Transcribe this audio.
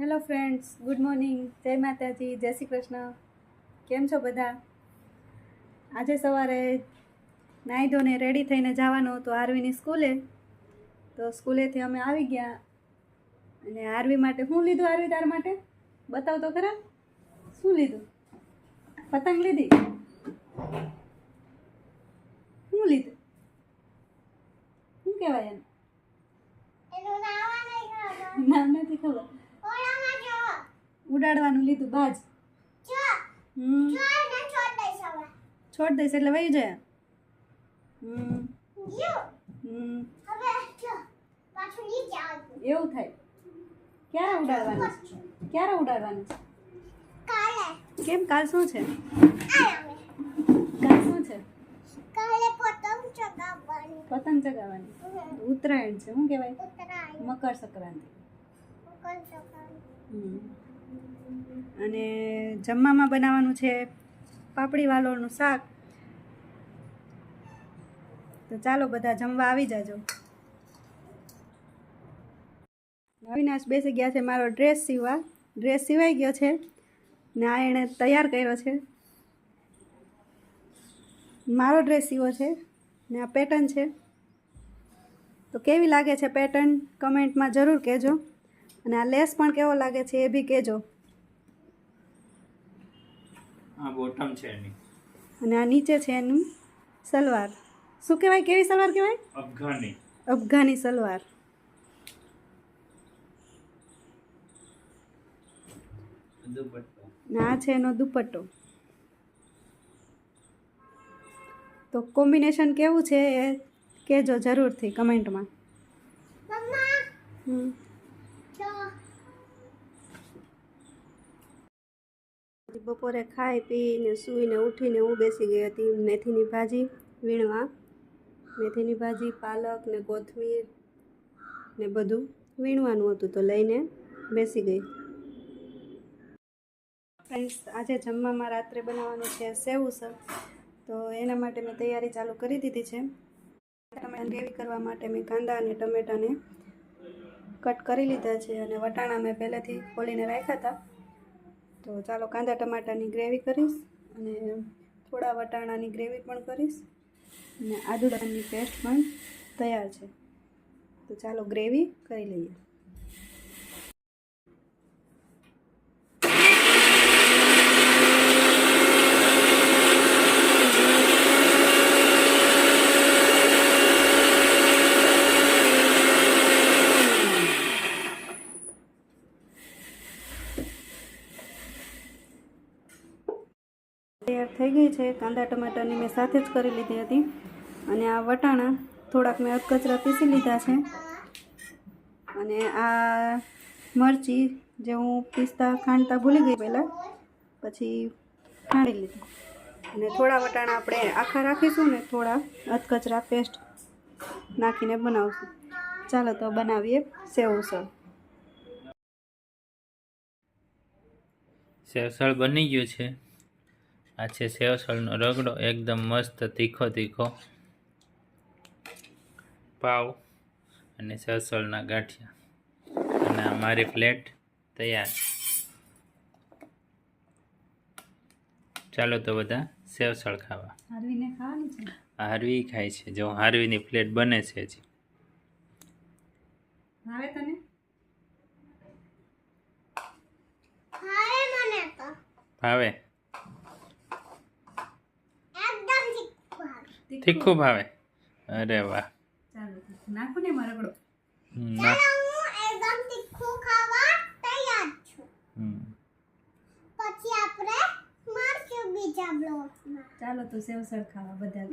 Hello friends good morning જય માતાજી. જય શ્રી કૃષ્ણ. કેમ છો બધા? આજે સવારે નાહી ધોને રેડી થઈને જવાનું હતું આરવીની સ્કૂલે. તો સ્કૂલેથી અમે આવી ગયા. અને આરવી માટે શું લીધું? આરવી તાર માટે? બતાવ તો ખરા. શું લીધું? પતંગ લીધી? શું લીધું? શું કહેવાય એને? નામ નથી ખબર. ઉડાડવાનું લીધું બાજ. છોડ દઈશ એટલે વહી જાય. એવું થાય. ક્યારે ઉડાડવાનું છે? ક્યારે ઉડાડવાનું છે? કાલે. કેમ? કાલ શું છે? કાલ શું છે? પતંગ ચગાવવાની. ઉત્તરાયણ છે શું કહેવાય. મકર સંક્રાંતિ. મકર સંક્રાંતિ. અને જમવામાં બનાવવાનું છે પાપડી વાલોળનું શાક. તો ચાલો બધા જમવા આવી જાજો. અવિનાશ બેસી ગયા છે મારો ડ્રેસ સીવવા. ડ્રેસ સિવાઈ ગયો છે. ને આ એણે તૈયાર કર્યો છે. મારો ડ્રેસ સીવો છે ને આ પેટર્ન છે. તો કેવી લાગે છે પેટર્ન? કમેન્ટમાં જરૂર કહેજો. અને આ લેસ પણ કેવો લાગે છે એ બી કહેજો. આ બોટમ છે એની. અને આ નીચે છે એનું સલવાર. શું કહેવાય? કેવી સલવાર કહેવાય? અફઘાની. અફઘાની સલવાર. ના છે એનો દુપટ્ટો. તો કોમ્બિનેશન કેવું છે એ કહેજો જરૂરથી કમેન્ટમાં. મમ્મા. હમ જો. બપોરે ખાઈ પીને સૂઈને ઉઠીને હું બેસી ગઈ હતી મેથીની ભાજી વીણવા. મેથીની ભાજી, પાલક ને કોથમીર ને બધું વીણવાનું હતું તો લઈને બેસી ગઈ. ફ્રેન્ડ્સ, આજે જમવામાં રાત્રે બનાવવાનું છે સેવું સર તો એના માટે મેં તૈયારી ચાલુ કરી દીધી છે. ટમેટા ગ્રેવી કરવા માટે મેં કાંદા અને ટમેટાને કટ કરી લીધા છે અને વટાણા મેં પહેલેથી ખોલીને રાખ્યા હતા. તો ચાલો કાંદા ટમાટાની ગ્રેવી કરીશ અને થોડા વટાણાની ગ્રેવી પણ કરીશ. અને આદુડાની પેસ્ટ પણ તૈયાર છે. તો ચાલો ગ્રેવી કરી લઈએ. તૈયાર થઈ ગઈ છે. કાંદા ટમાટાની મેં સાથે જ કરી લીધી હતી. અને આ વટાણા થોડાક મેં અધકચરા પીસી લીધા છે. અને આ મરચી જે હું પીસતા, ખાંડતા ભૂલી ગઈ પહેલાં, પછી ખાંડી લીધી. અને થોડા વટાણા આપણે આખા રાખીશું ને થોડા અધકચરા પેસ્ટ નાખીને બનાવશું. ચાલો તો બનાવીએ સેવ સેવસળ બની ગયું છે. આ છે સેવસળનો રગડો એકદમ મસ્ત તીખો તીખો પાવ અને સેવસળના ગાંઠિયા. અને આ મારી પ્લેટ તૈયાર. ચાલો તો બધા સેવસળ ખાવા. હારવીને ખાવાની છે? આ હારવી ખાય છે. જો હારવીની પ્લેટ બને છે હજી. ભાવે તને? ભાવે મને તો. ભાવે એકદમ તીખું ભાવે. તીખું ભાવે. અરે વાહ. ચાલો તો નાખું ને મારો ચાલો, હું એકદમ તીખું ખાવા તૈયાર છું. પછી આપણે મળશું બીજા બ્લોગમાં. ચાલો તો સેવ સળ ખાવા બધા.